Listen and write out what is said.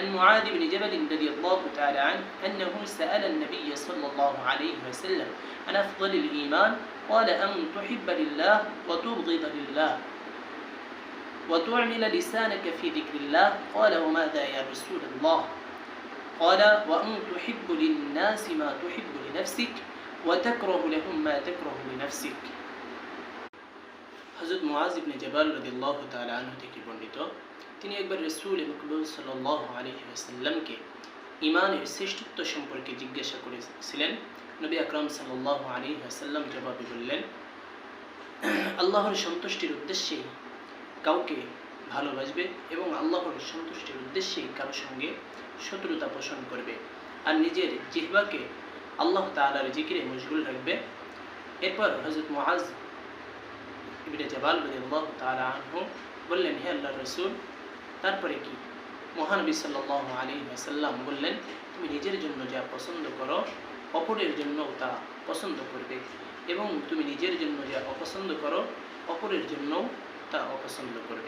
عن معاذ بن جبل رضي الله تعالى عنه أنه سأل النبي صلى الله عليه وسلم عن أفضل الإيمان قال أن تحب لله وتبغض لله وتعمل لسانك في ذكر الله. قال وماذا يا رسول الله؟ قال وأن تحب للناس ما تحب لنفسك وتكره لهم ما تكره لنفسك. حضرت معاذ بن جبل رضي الله تعالى عنه থেকে তিনি একবার রাসূল মকবুল সাল্লাল্লাহু আলাইহি ওয়াসাল্লামকে ইমানের শ্রেষ্ঠত্ব সম্পর্কে জিজ্ঞাসা করেছিলেন। নবী আকরাম সাল্লাল্লাহু আলাইহি ওয়াসাল্লাম জবাবে বললেন, আল্লাহর সন্তুষ্টির উদ্দেশ্যে কাউকে ভালোবাসবে এবং আল্লাহর সন্তুষ্টির উদ্দেশ্যে কারোর সঙ্গে শত্রুতা পোষণ করবে। আর নিজের জিহ্বাকে আল্লাহ তাআলার জিকিরে মশগুল রাখবে। এরপর হজরত ইবনে জাবাল রাদিয়াল্লাহু তাআলা আনহু বললেন, হে আল্লাহ রাসূল তারপরে কি? মহানবী সাল্লাহ আলী সাল্লাম বললেন, তুমি নিজের জন্য যা পছন্দ করো, অপরের জন্য তা পছন্দ করবে। এবং তুমি নিজের জন্য যা অপছন্দ করো, অপরের জন্যও তা অপছন্দ করবে।